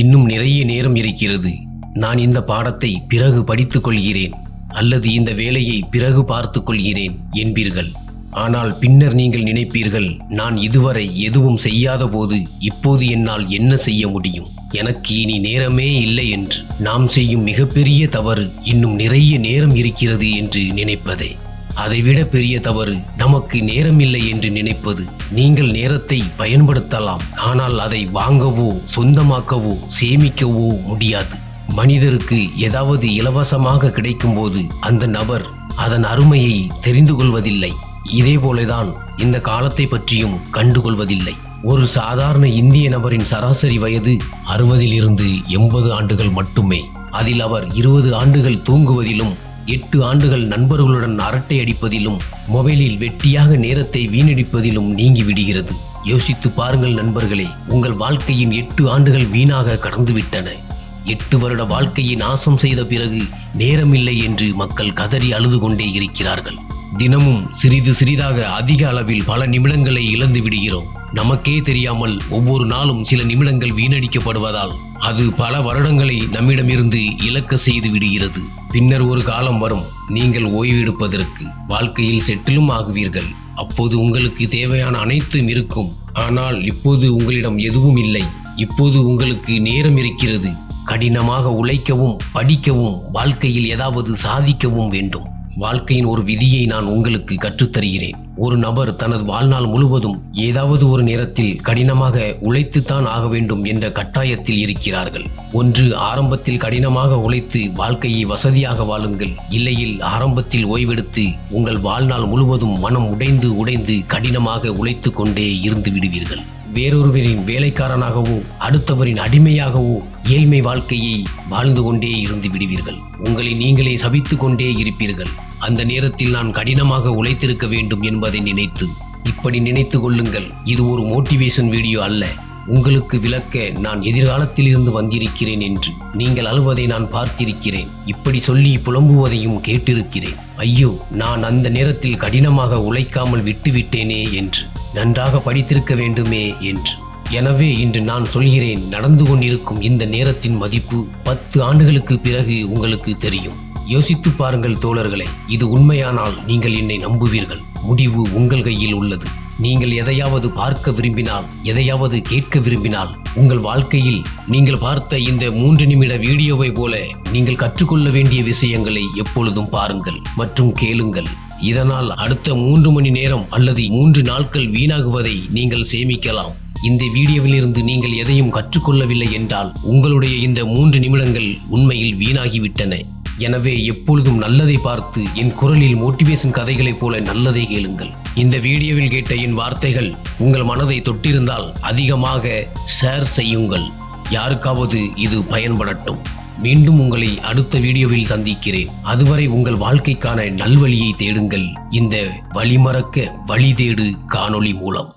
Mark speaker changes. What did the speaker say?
Speaker 1: இன்னும் நிறைய நேரம் இருக்கிறது. நான் இந்த பாடத்தை பிறகு படித்துக் கொள்கிறேன். அல்லது இந்த வேலையை பிறகு பார்த்து கொள்கிறேன் என்பீர்கள். ஆனால் பின்னர் நீங்கள் நினைப்பீர்கள் நான் இதுவரை எதுவும் செய்யாத போது இப்போது என்னால் என்ன செய்ய முடியும்? எனக்கு இனி நேரமே இல்லை என்று. நாம் செய்யும் மிகப்பெரிய தவறு இன்னும் நிறைய நேரம் இருக்கிறது என்று நினைப்பதே. அதைவிட பெரிய தவறு நமக்கு நேரமில்லை என்று நினைப்பது. நீங்கள் நேரத்தை பயன்படுத்தலாம் ஆனால் அதை வாங்கவோ சொந்தமாக்கவோ சேமிக்கவோ முடியாது. மனிதருக்கு ஏதாவது இலவசமாக கிடைக்கும்போது அந்த நபர் அதன் அருமையை தெரிந்து கொள்வதில்லை. இதே போலதான் இந்த காலத்தை பற்றியும் கண்டுகொள்வதில்லை. ஒரு சாதாரண இந்திய நபரின் சராசரி வயது அறுபதிலிருந்து எண்பது ஆண்டுகள் மட்டுமே. அதில் அவர் இருபது ஆண்டுகள் தூங்குவதிலும் எட்டு ஆண்டுகள் நண்பர்களுடன் அரட்டை அடிப்பதிலும் மொபைலில் வெட்டியாக நேரத்தை வீணடிப்பதிலும் நீங்கி விடுகிறது. யோசித்து பாருங்கள் நண்பர்களே உங்கள் வாழ்க்கையின் எட்டு ஆண்டுகள் வீணாக கடந்துவிட்டன. எட்டு வருட வாழ்க்கையை நாசம் செய்த பிறகு நேரமில்லை என்று மக்கள் கதறி அழுது கொண்டே இருக்கிறார்கள். தினமும் சிறிது சிறிதாக அதிக அளவில் பல நிமிடங்களை இழந்து விடுகிறோம். நமக்கே தெரியாமல் ஒவ்வொரு நாளும் சில நிமிடங்கள் வீணடிக்கப்படுவதால் அது பல வருடங்களை நம்மிடமிருந்து இழக்க செய்து விடுகிறது. பின்னர் ஒரு காலம் வரும் நீங்கள் ஓய்வெடுப்பதற்கு வாழ்க்கையில் செட்டிலும் ஆகுவீர்கள். அப்போது உங்களுக்கு தேவையான அனைத்தும் இருக்கும். ஆனால் இப்போது உங்களிடம் எதுவும் இல்லை. இப்போது உங்களுக்கு நேரம் இருக்கிறது. கடினமாக உழைக்கவும் படிக்கவும் வாழ்க்கையில் ஏதாவது சாதிக்கவும் வேண்டும். வாழ்க்கையின் ஒரு விதியை நான் உங்களுக்கு கற்றுத்தருகிறேன். ஒரு நபர் தனது வாழ்நாள் முழுவதும் ஏதாவது ஒரு நேரத்தில் கடினமாக உழைத்துத்தான் ஆக வேண்டும் என்ற கட்டாயத்தில் இருக்கிறார்கள். ஒன்று ஆரம்பத்தில் கடினமாக உழைத்து வாழ்க்கையை வசதியாக வாழுங்கள். இல்லையில் ஆரம்பத்தில் ஓய்வெடுத்து உங்கள் வாழ்நாள் முழுவதும் மனம் உடைந்து உடைந்து கடினமாக உழைத்து கொண்டே இருந்து விடுவீர்கள். வேறொருவரின் வேலைக்காரனாகவோ அடுத்தவரின் அடிமையாகவோ ஏழ்மை வாழ்க்கையை வாழ்ந்து கொண்டே இருந்து விடுவீர்கள். உங்களை நீங்களே சபித்து கொண்டே இருப்பீர்கள். அந்த நேரத்தில் நான் கடினமாக உழைத்திருக்க வேண்டும் என்பதை நினைத்து. இப்படி நினைத்து கொள்ளுங்கள் இது ஒரு மோட்டிவேஷன் வீடியோ அல்ல. உங்களுக்கு விளக்க நான் எதிர்காலத்தில் இருந்து வந்திருக்கிறேன் என்று. நீங்கள் அழுவதை நான் பார்த்திருக்கிறேன். இப்படி சொல்லி புலம்புவதையும் கேட்டிருக்கிறேன். ஐயோ நான் அந்த நேரத்தில் கடினமாக உழைக்காமல் விட்டுவிட்டேனே என்று. நன்றாக படித்திருக்க வேண்டுமே என்று. எனவே இன்று நான் சொல்கிறேன் நடந்து கொண்டிருக்கும் இந்த நேரத்தின் மதிப்பு பத்து ஆண்டுகளுக்கு பிறகு உங்களுக்கு தெரியும். யோசித்து பாருங்கள் தோழர்களே இது உண்மையானால் நீங்கள் என்னை நம்புவீர்கள். முடிவு உங்கள் கையில் உள்ளது. நீங்கள் எதையாவது பார்க்க விரும்பினால் எதையாவது கேட்க விரும்பினால் உங்கள் வாழ்க்கையில் நீங்கள் பார்த்த இந்த மூன்று நிமிட வீடியோவை போல நீங்கள் கற்றுக்கொள்ள வேண்டிய விஷயங்களை எப்பொழுதும் பாருங்கள் மற்றும் கேளுங்கள். இதனால் அடுத்த மூன்று மணி நேரம் அல்லது மூன்று நாட்கள் வீணாகுவதை நீங்கள் சேமிக்கலாம். இந்த வீடியோவிலிருந்து நீங்கள் எதையும் கற்றுக்கொள்ளவில்லை என்றால் உங்களுடைய இந்த மூன்று நிமிடங்கள் உண்மையில் வீணாகிவிட்டன. எனவே எப்பொழுதும் நல்லதை பார்த்து என் குரலில் மோட்டிவேஷன் கதைகளைப் போல நல்லதை கேளுங்கள். இந்த வீடியோவில் கேட்ட என் வார்த்தைகள் உங்கள் மனதை தொட்டிருந்தால் அதிகமாக ஷேர் செய்யுங்கள். யாருக்காவது இது பயன்படட்டும். மீண்டும் உங்களை அடுத்த வீடியோவில் சந்திக்கிறேன். அதுவரை உங்கள் வாழ்க்கைக்கான நல்வழியை தேடுங்கள். இந்த வழிமறக்க வழி தேடு காணொளி மூலம்.